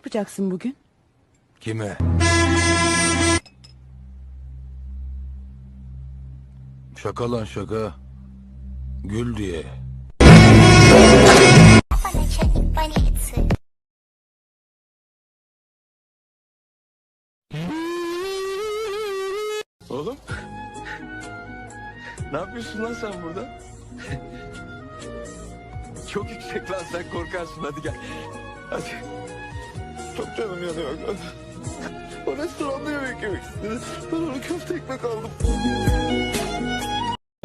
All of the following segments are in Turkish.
yapacaksın bugün? Kime? Şaka lan şaka. Gül diye. Oğlum. ne yapıyorsun lan sen burada? Çok yüksek lan sen korkarsın hadi gel. Hadi. Çok canım yanıyor. O restoranda yemek yemek istedim. Ben onu köfte ekmek aldım.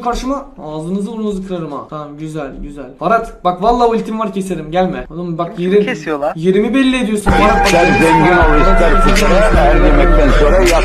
Karşıma ağzınızı burnunuzu kırarım ha. Tamam güzel güzel. Farhat bak vallahi ultim var keserim gelme. Oğlum bak yeri, kesiyorlar? yerimi belli ediyorsun. Bak, Sen zengin ol ister her yemekten sonra yap.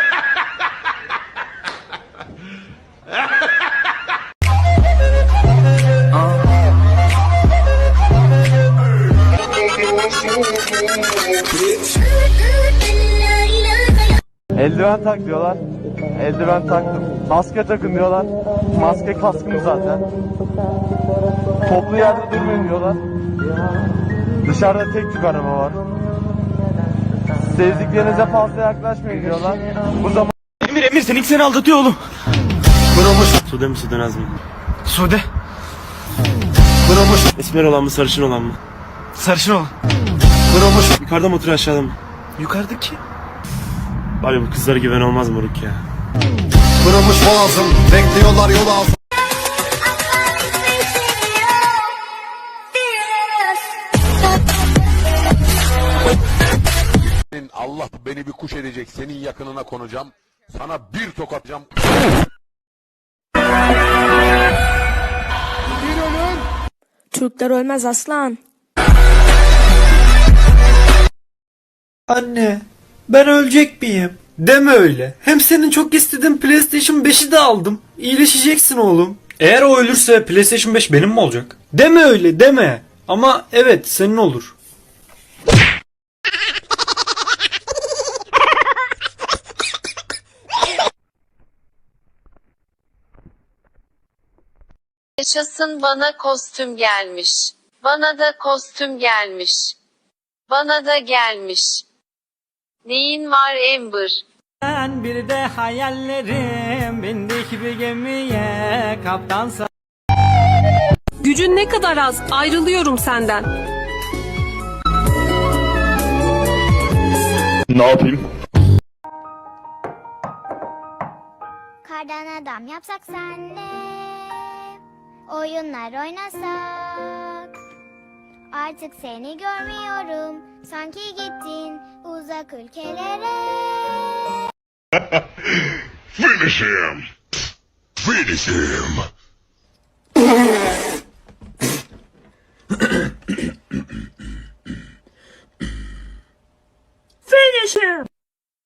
Eldiven tak diyorlar. Eldiven taktım. Maske takın diyorlar. Maske kaskım zaten. Toplu yerde durmayın diyorlar. Dışarıda tek tük araba var. Sevdiklerinize fazla yaklaşmayın diyorlar. Bu zaman Emir Emir seninki seni aldatıyor oğlum. Kırılmış. Sude mi Sudenaz mı? Sude. Kırılmış. Esmer olan mı sarışın olan mı? Sarışın olan. Kırılmış. Yukarıda mı oturuyor aşağıda mı? Yukarıdaki. Var ya bu kızlara güven olmaz moruk ya. Kırılmış boğazım. Bekliyorlar yol altı. Allah beni bir kuş edecek. Senin yakınına konacağım. Sana bir tokatacağım. Türkler ölmez aslan. Anne, ben ölecek miyim? Deme öyle. Hem senin çok istediğin PlayStation 5'i de aldım. İyileşeceksin oğlum. Eğer o ölürse PlayStation 5 benim mi olacak? Deme öyle, deme. Ama evet, senin olur. Yaşasın bana kostüm gelmiş. Bana da kostüm gelmiş. Bana da gelmiş. Neyin var Ember? Ben bir de hayallerim bindik bir gemiye kaptansa Gücün ne kadar az ayrılıyorum senden. Ne yapayım? Kardan adam yapsak senle. Oyunlar oynasak. Artık seni görmüyorum. Sanki gittin uzak ülkelere. Finish him. Finish him.